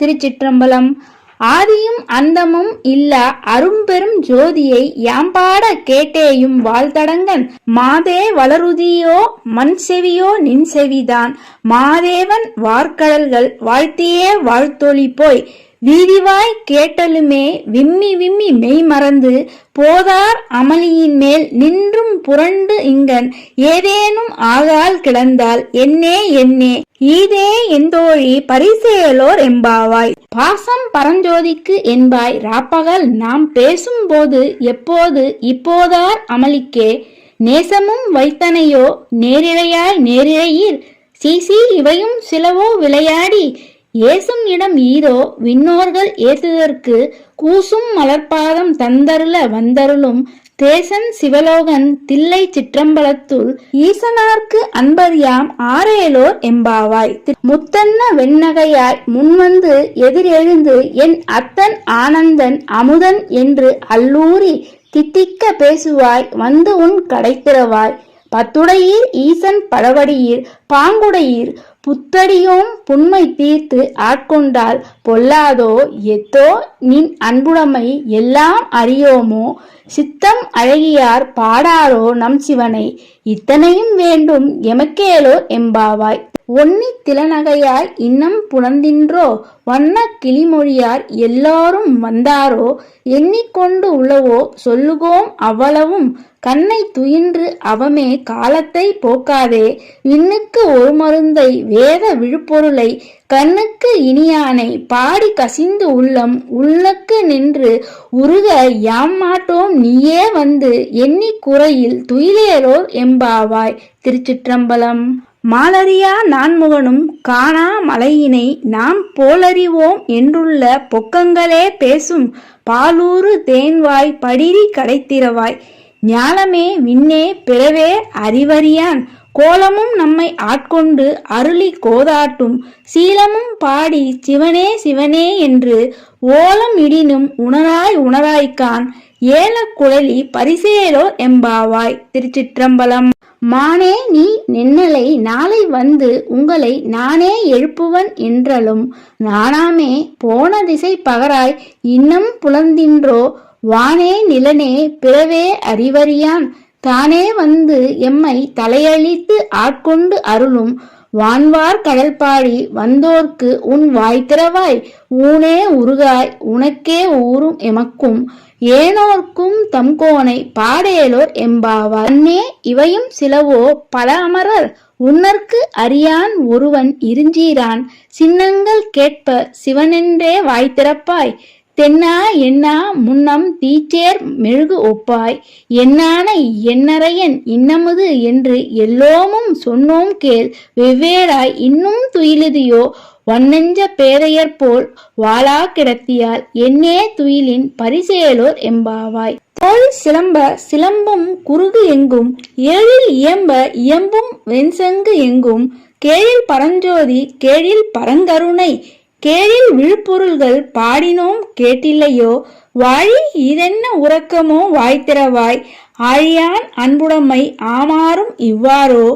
திருச்சிற்றம்பலம். ஆதியும் அந்தமும் இல்ல அரும்பெரும் ஜோதியை யாம்பாட கேட்டேயும் வாழ்த்தடங்கன் மாதே வளருதியோ மண் செவியோ நின் செவிதான். மாதேவன் வார்க்கடல்கள் வாழ்த்தியே வாழ்த்தொழி போய் வீதிவாய் கேட்டலுமே விம்மி விம்மி மெய் மறந்து போதார் அமளியின் மேல் நின்றும் புரண்டு இங்கன் ஏதேனும் ஆகால் கிடந்தால் என்னே என்னே ஈதே எந்தோழி பரிசேலோர் எம்பாவாய் பாசம் பரஞ்சோதிக்கு என்பாய் ராப்பகல் நாம் பேசும்போது எப்போது இப்போதார் அமளிக்கே? நேசமும் வைத்தனையோ நேரிழையாய் நேரிழையீர். சீசி இவையும் சிலவோ விளையாடி ஏசும் இடம் ஈரோ விண்ணோர்கள் ஏத்துதற்கு கூசும் மலர்பாதம் தந்தருள வந்தருளும் தேசன் சிவலோகன் தில்லை சிற்றம்பலத்துள் ஈசனார்க்கு அன்பறியாம் ஆரேலோர் எம்பாவாய். முத்தன்ன வெண்ணகையாய் முன்வந்து எதிரெழுந்து என் அத்தன் ஆனந்தன் அமுதன் என்று அல்லூரி தித்திக்க பேசுவாய் வந்து உன் கடைத்திறவாய் பத்துடையீர் ஈசன் பழவடியீர் பாங்குடையீர் புத்தடியும் புண்மை தீர்த்து ஆட்கொண்டால் பொல்லாதோ? எத்தோ நின் அன்புடைமை எல்லாம் அறியோமோ? சித்தம் அழகியார் பாடாரோ நம் சிவனை? இத்தனையும் வேண்டும் எமக்கேலோ எம்பாவாய். ஒன்னி திலநகையாய் இன்னம் புலந்தின்றோ வண்ண கிளிமொழியார் எல்லாரும் வந்தாரோ எண்ணிக்கொண்டு உளவோ சொல்லுகோம் அவ்வளவும் கண்ணை துயின்று அவமே காலத்தை போக்காதே விண்ணுக்கு ஒரு மருந்தை வேத விழுப்பொருளை கண்ணுக்கு இனியானை பாடி கசிந்து உள்ளம் உள்ளக்கு நின்று உருக யாம் மாட்டோம் நீயே வந்து எண்ணி குறையில் துயிலேரோர் எம்பாவாய் திருச்சிற்றம்பலம். மாலரியா நான்முகனும் காணா மலையினை நாம் போலறிவோம் என்றுள்ள பொக்கங்களே பேசும் பாலூறு தேன்வாய் படிரி கடைத்திரவாய். ஞாலமே விண்ணே பிறவே அறிவறியான். கோலமும் நம்மை ஆட்கொண்டு அருளி கோதாட்டும். சீலமும் பாடி சிவனே சிவனே என்று ஓலம் இடினும் உணராய் உணராய்க்கான். ஏல குழலி பரிசேலோ எம்பாவாய். திருச்சிற்றம்பலம். மானே நீ நின்னலை நாளை வந்து உங்களை நானே எழுப்புவன் என்றலும். நானாமே போன திசை பகராய் இன்னும் புலந்தின்றோ வானே நிலனே பிறவே அறிவறியான். தானே வந்து எம்மை தலையழித்து ஆட்கொண்டு அருளும். வான்வார் கடல் பாடி வந்தோர்க்கு உன் வாய் திறவாய். ஊனே உருகாய் உனக்கே ஊரும் எமக்கும். ஏனோர்க்கும் தம்கோனை பாடேலோர் எம்பாவார் அன்னே இவையும் சிலவோ பல அமரர். உன்னர்க்கு அறியான் ஒருவன் இருஞ்சீரான். சின்னங்கள் கேட்ப சிவனென்றே வாய் திறப்பாய் தென்னா என்னா முன்னம் தீச்சேர் மெழுகு ஒப்பாய். என்னானை என்னறையன் இன்னமுது என்று எல்லோமும் சொன்னோம் கேள். வெவ்வேறாய் இன்னும் துயிலுதியோ? வன்னெஞ்ச பேரையர் போல் வாளா கிடத்தியால் என்னே துயிலின் பரிசேலோர் எம்பாவாய். தோல் சிலம்ப சிலம்பும் குறுகு எங்கும்? ஏழில் இயம்ப இயம்பும் வெண்சங்கு எங்கும்? கேழில் பரஞ்சோதி கேழில் பரங்கருணை கேரில் விழுப்பொருள்கள் பாடினோம் கேட்டில்லையோ? வாழி இதென்ன உறக்கமோ? வாய்த்திரவாய் ஆழியான் அன்புடைமை ஆமாறும் இவ்வாறோ?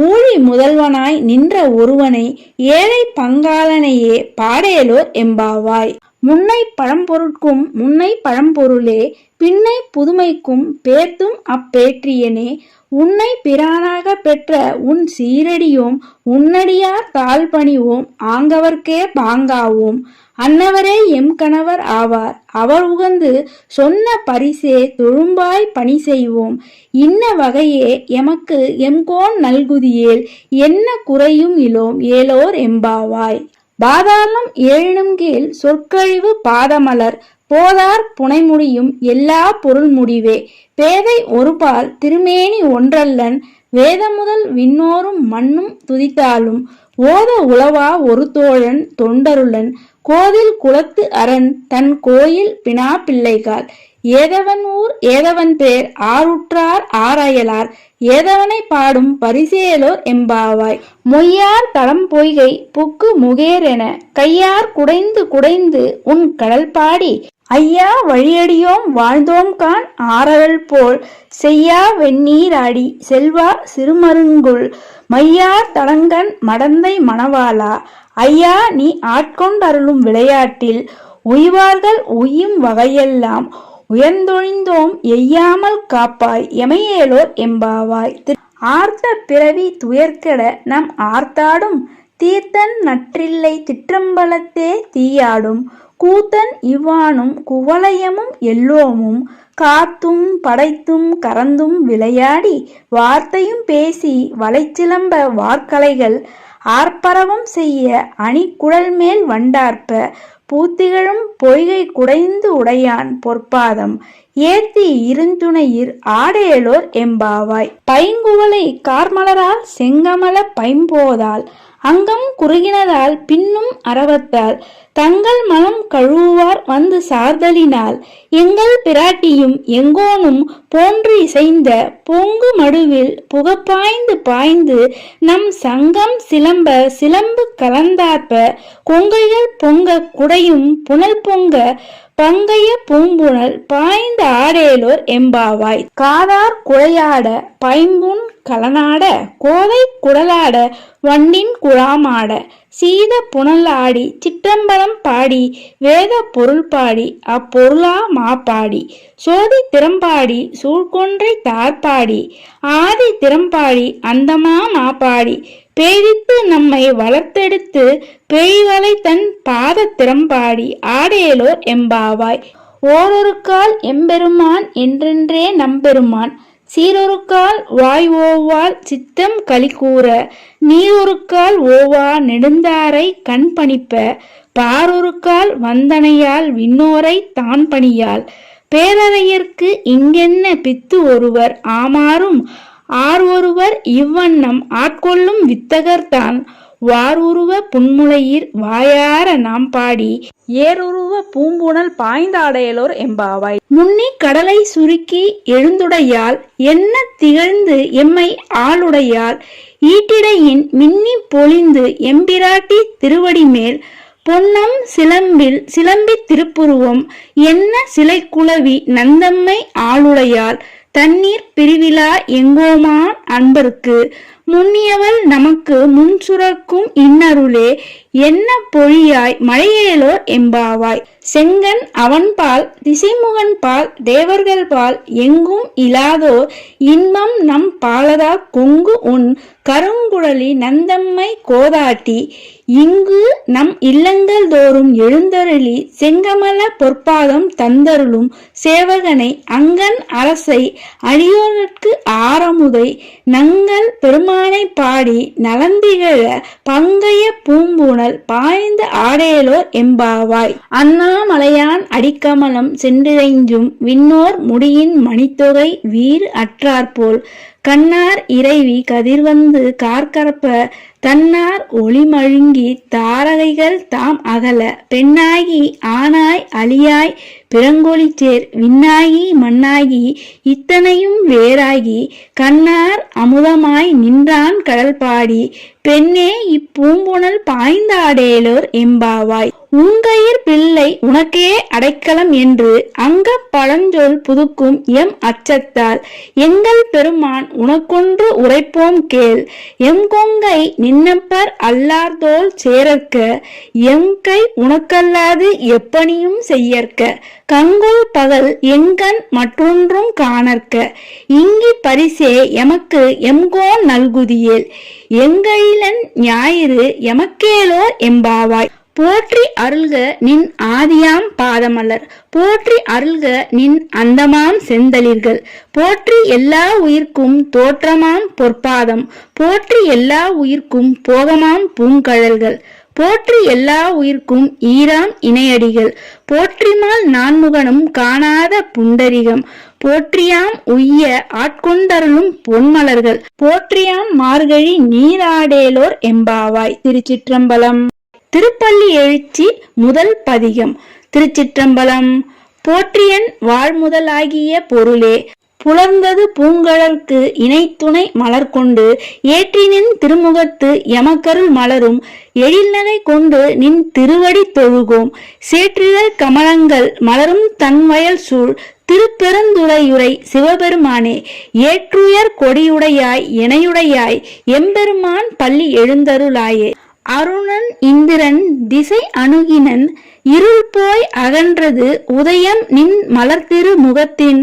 ஊழி முதல்வனாய் நின்ற ஒருவனை ஏழை பங்காளனையே பாடேலோர் எம்பாவாய். முன்னை பழம்பொருட்கும் முன்னை பழம்பொருளே பின்னை புதுமைக்கும் பேத்தும் அப்பேற்றியனே. உன்னை பிரானாக பெற்ற உன் சீரடியும் உன்னடியார் தாழ் பணிவோம் ஆங்கவர்க்கே பாங்காவோம். அன்னவரே எம் கணவர் ஆவார். அவர் உகந்து சொன்ன பரிசே தொழும்பாய் பணி செய்வோம். இன்ன வகையே எமக்கு எம்கோன் நல்குதியேல் என்ன குறையும் இலோம் ஏலோர் எம்பாவாய். பாதாளம் ஏழினும் கீழ் சொற்கழிவு பாதமலர் போதார் புனைமுடியும் எல்லா பொருள் முடிவே. பேதை ஒருபால் திருமேனி ஒன்றல்லன் வேதமுதல் விண்ணோரும் மண்ணும் துதித்தாலும் ஓத உளவா ஒரு தோழன் தொண்டருளன் கோதில் குலத்து அரண் தன் கோயில் பினா பிள்ளைகால். ஏதவன் ஊர் ஏதவன் பேர் ஆருற்றார் ஆராயலார் ஏதவனை பாடும் பரிசேலோர் எம்பாவாய். மொய்யார் தளம் பொய்கை புக்கு முகேரென கையார் குடைந்து குடைந்து உன் கடல் பாடி ஐயா வழியடியோம் வாழ்ந்தோம் கான் ஆரவல் போல். செய்யா வெந்நீராடி செல்வா சிறுமருங்குள் மையார் தடங்கன் மடந்தை மணவாளா. ஐயா நீ ஆட்கொண்டருளும் விளையாட்டில். உய்வார்கள் உய்யும் வகையெல்லாம். உயர்ந்தொழிந்தோம் எய்யாமல் காப்பாய் எமையேலோர் எம்பாவாய். ஆர்த்த பிறவி துயர்கெட நம் ஆர்த்தாடும். தீர்த்தன் நற்றில்லை திற்றம்பலத்தே தீயாடும். கூத்தன் இவ்வானும் குவளையமும் எல்லோமும் காத்தும் படைத்தும் கறந்தும் விளையாடி வார்த்தையும் பேசி வளைச்சிலம்ப வார்க்கலைகள் ஆர்ப்பரவம் செய்ய அணிக்குழல் மேல் வண்டார்ப்ப பூத்திகழும் பொய்கை குடைந்து உடையான் பொற்பாதம். ஏத்தி இருந்துணையிர் ஆடேலோர் எம்பாவாய். பைங்குவலை கார்மலரால் செங்கமல பைம்போதால் அங்கம் குறுகினதால் பின்னும் அறவத்தால் தங்கள் மனம் கழுவுவார் வந்து சார்தலினால் எங்கள் பிராட்டியும் எங்கோனும் போன்று இசைந்த பொங்கு மடுவில் புகப்பாய்ந்து பாய்ந்து நம் சங்கம் சிலம்ப சிலம்பு கலந்தார்ப்ப கொங்கைகள் பொங்க குடையும் புனல் பொங்க பங்கைய பூம்புணல் பாய்ந்த ஆடேலோர் எம்பாவாய். காதார் குழையாட பைம்புண் கலனாட கோதை குடலாட வண்டின் குழாமாட. சீத புனலாடி சிற்றம்பலம் பாடி வேத பொருள் பாடி அப்பொருளா மாப்பாடி. சோதி திறம்பாடி சூழ்கொன்றை தார்பாடி ஆதி திறம்பாடி அந்தமா மாப்பாடி. பேரித்து நம்மை வளர்த்தெடுத்து பேய்வலை தன் பாத திறம்பாடி ஆடேலோர் எம்பாவாய். ஓரொரு கால் எம்பெருமான் என்றென்றே நம்பெருமான். சீரொருக்கால் வாய் ஓவால் சித்தம் களிகூற நீரொருக்கால் ஓவா நெடுந்தாரை கண் பணிப்ப பாரொருக்கால் வந்தனையால் விண்ணோரை தான் பணியால் பேரறையர்க்கு இங்கென்ன பித்து ஒருவர் ஆமாறும் ஆர் ஒருவர் இவ்வண்ணம் ஆட்கொள்ளும் வித்தகர்தான் வாருருவ புன்முளையீர் வாயார நாம் பாடி. ஏருருவ பூம்புணல் பாய்ந்தாடையலோர் எம்பாவாய். முன்னி கடலை சுருக்கி எழுந்துடையால் என்ன திகழ்ந்து எம்மை ஆளுடையால் ஈட்டிடையின் மின்னி பொழிந்து எம்பிராட்டி திருவடி மேல். பொன்னம் சிலம்பில் சிலம்பி திருப்புருவம். என்ன சிலை குளவி நந்தம்மை ஆளுடையால் தண்ணீர் பிரிவிழா எங்கோமான் அன்பர்க்கு? முன்னியவள் நமக்கு முன் சுரக்கும் இன்னருளே என்ன பொழியாய் மழையேலோ எம்பாவாய்? செங்கன் அவன்பால் திசைமுகன் பால் தேவர்கள் பால் எங்கும் இலாதோ இன்பம் நம் பாலதா கொங்கு உன் கருங்குழலி நந்தம்மை கோதாட்டி இங்கு நம் இல்லங்கள் தோறும் எழுந்தருளி செங்கமல பொற்பாதம் தந்தருளும் சேவகனை அங்கன் அரசை அடியோருக்கு ஆரமுதை நங்கள் பெருமானை பாடி நலந்திகழ பங்கைய பூம்பூனல் பாய்ந்த ஆடேலோர் எம்பாவாய். அண்ணாமலையான் அடிக்கமலம் சென்றிறைஞ்சும் விண்ணோர் முடியின் மணித்தொகை வீர் அற்றாற்போல் கண்ணார் இறைவி கதிர்வந்து கார்கரப்ப தன்னார் ஒளிமழுங்கி தாரகைகள் தாம் அகல. பெண்ணாகி ஆனாய் அழியாய் பிறங்கொழிச்சேர் விண்ணாகி மண்ணாகி இத்தனையும் வேறாகி. கண்ணார் அமுதமாய் நின்றான் கடல் பாடி பெண்ணே இப்பூம்புணல் பாய்ந்தாடேலோர் எம்பாவாய். உங்கயிர் பிள்ளை உனக்கே அடைக்கலம் என்று அங்க பழஞ்சொல் புதுக்கும் எம் அச்சத்தால் எங்கள் பெருமான் உனக்கொன்று உரைப்போம் கேள். எம் கொங்கை நின்னப்பர் அல்லார்தோல் சேரற்க எங்கை உனக்கல்லாது எப்பணியும் செய்யற்க. கங்குல் பகல் எங்கண் மற்றொன்றும் காணற்க. இங்கி பரிசே எமக்கு எம்கோன் நல்குதியேல். எங்கையிலன் ஞாயிறு எமக்கேலோ எம்பாவாய். போற்றி அருள்க நின் ஆதியாம் பாதமலர். போற்றி அருள்க நின் அந்தமாம் செந்தளிர்கள். போற்றி எல்லா உயிர்க்கும் தோற்றமாம் பொற்பாதம். போற்றி எல்லா உயிர்க்கும் போகமாம் பூங்கழல்கள். போற்றி எல்லா உயிர்க்கும் ஈராம் இணையடிகள். போற்றிமால் நான்முகனும் காணாத புண்டரிகம். போற்றியாம் உய்ய ஆட்கொண்டருளும் பொன்மலர்கள். போற்றியாம் மார்கழி நீராடேலோர் எம்பாவாய். திருச்சிற்றம்பலம். திருப்பள்ளி எழுச்சி முதல் பதிகம். திருச்சிற்றம்பலம். போற்றியன் வாழ்முதலாகிய பொருளே புலர்ந்தது பூங்கழற்கு இணைத்துணை மலர் கொண்டு ஏற்றினின் திருமுகத்து எமக்கருள் மலரும் எழில்நகை கொண்டு நின் திருவடி தொழுகோம். சேற்றிழல் கமலங்கள் மலரும் தன்வயல் சூழ் திருப்பெருந்துறையுரை சிவபெருமானே ஏற்றுயர் கொடியுடையாய் இணையுடையாய் எம்பெருமான் பள்ளி எழுந்தருளாயே. அருணன் இந்திரன் திசை அணுகினன் இருள் போய் அகன்றது உதயம் நின் மலர்திரு முகத்தின்.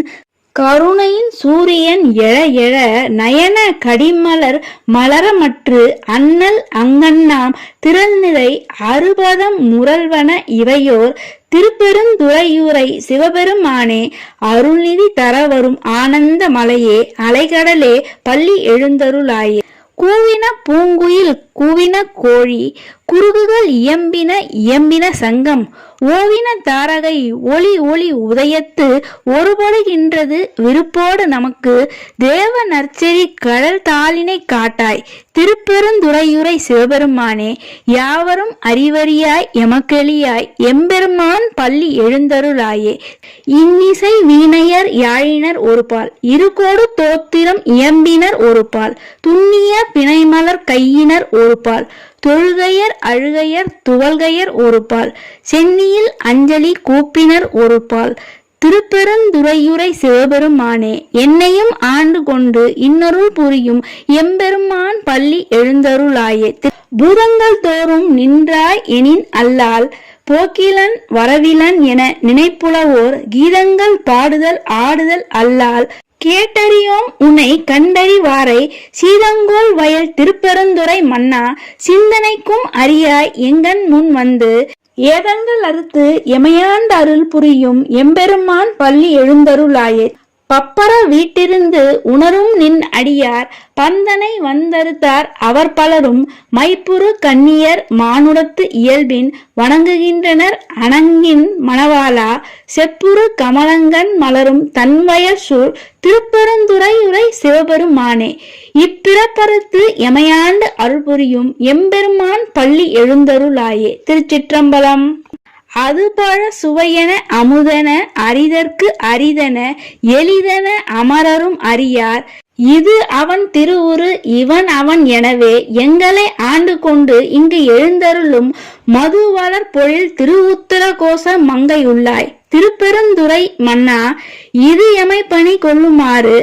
கருணையின் சூரியன் எழ எழ நயன கடிமலர் மலரமற்று அண்ணல் அங்கண்ணாம் திரள்நிறை அறுபதம் முரல்வன இவையோர். திருப்பெருந்துறையூரை சிவபெருமானே அருள்நிதி தரவரும் ஆனந்த மலையே அலைகடலே பள்ளி எழுந்தருளாயே. கூவின பூங்குயில் கூவின கோழி குருகுகள் இயம்பின இயம்பின சங்கம். ஓவின தாரகை ஒளி ஒளி உதயத்து ஒருபடுகின்றது விருப்போடு நமக்கு. தேவ நற்செறி கடல் தாளினை காட்டாய். திருப்பெருந்துறையுரை சிவபெருமானே யாவரும் அறிவறியாய் எமக்கெளியாய். எம்பெருமான் பள்ளி எழுந்தருளாயே. இன்னிசை வீணையர் யாழினர் ஒரு பால் இருகோடு தோத்திரம் இயம்பினர் ஒரு பால் துண்ணிய பிணைமலர் கையினர் ஒரு பால் தொழுகையர் அழுகையர் துவல்கையர் ஒரு பால் சென்னியில் அஞ்சலி கூப்பினர் ஒரு பால் திருப்பெருந்துறையுரை சிவபெருமானே என்னையும் ஆண்டு கொண்டு இன்னொருள் புரியும் எம்பெருமான் பள்ளி எழுந்தருளாயே. பூதங்கள் தோறும் நின்றாய் எனின் அல்லால் போக்கிலன் வரவிலன் என நினைப்புலவோர் கீதங்கள் பாடுதல் ஆடுதல் அல்லால் கேட்டறியோம் உனை கண்டறிவாரை. சீதங்கோல் வயல் திருப்பெருந்துறை மன்னா சிந்தனைக்கும் அறியாய் எங்கன் முன் வந்து. ஏதங்கள் அறுத்து எமையாண்ட அருள் புரியும் எம்பெருமான் பள்ளி எழுந்தருளாயே. பப்பர வீட்டிருந்து உணரும் நின் அடியார் பந்தனை வந்தறுத்தார் அவர் பலரும் மைப்புறு கன்னியர் மானுடத்து இயல்பின் வணங்குகின்றனர் அணங்கின் மணவாளா செப்புறு கமலங்கன் மலரும் தன்வயல் சூழ் திருப்பெருந்துறையுரை சிவபெருமானே. இப்பிறப்பறுத்து எமையாண்டு அருள் புரியும் எம்பெருமான் பள்ளி எழுந்தருளாயே. திருச்சிற்றம்பலம். அதுபோல சுவையென அமுதன அரிதற்கு அரிதன எளிதன அமரரும் அறியார். இது அவன் திருவுரு இவன் அவன் எனவே எங்களை ஆண்டு கொண்டு இங்கு எழுந்தருளும் மதுவளர் பொழில் திருவுத்தர கோச மங்கையுள்ளாய். திருப்பெருந்துறை மன்னா இது எமை பணி கொள்ளுமாறு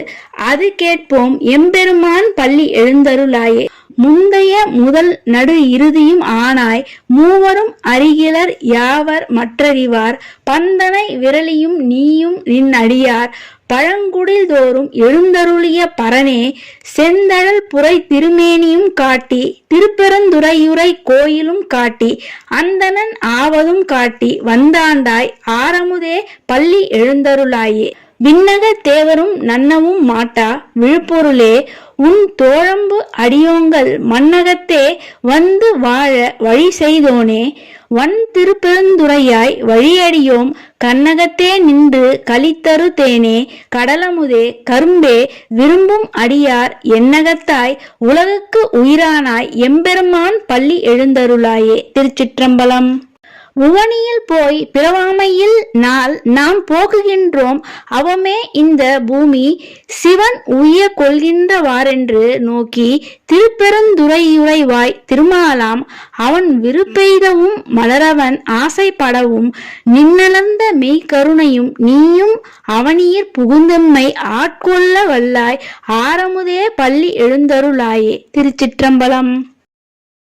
அது கேட்போம் எம்பெருமான் பள்ளி எழுந்தருளாயே. முந்தைய முதல் நடு இறுதியும் ஆனாய் மூவரும் அருகிலர் யாவர் மற்றறிவார்? பந்தனை விரலியும் நீயும் நின் அடியார். பழங்குடில் தோறும் எழுந்தருளிய பரனே செந்தழல் புரை திருமேனியும் காட்டி திருப்பெருந்துறையுரை கோயிலும் காட்டி அந்தணன் ஆவதும் காட்டி வந்தாண்டாய் ஆரமுதே பள்ளி எழுந்தருளாயே. விண்ணக தேவரும் நன்னவும் மாட்டா. விழுப்பொருளே உன் தோழம்பு அடியோங்கள் மன்னகத்தே வந்து வாழ வழி செய்தோனே. வன் திருப்பெருந்துறையாய் வழியடியோம். கண்ணகத்தே நின்று கலித்தரு தேனே. கடலமுதே கரும்பே விரும்பும் அடியார் என்னகத்தாய் உலகுக்கு உயிரானாய் எம்பெருமான் பள்ளி எழுந்தருளாயே. திருச்சிற்றம்பலம். உவனியில் போய் பிறவாமையில் நாள் நாம் போக்குகின்றோம் அவமே இந்த பூமி சிவன் உய கொள்கின்றவாறென்று நோக்கி திருப்பெருந்துறையுறைவாய் திருமாலாம் அவன் விருப்பெய்தவும் மலரவன் ஆசைப்படவும் நின்னலந்த மெய்கருணையும் நீயும் அவனியர் புகுந்தம்மை ஆட்கொள்ள வல்லாய் ஆரமுதே பள்ளி எழுந்தருளாயே திருச்சிற்றம்பலம்.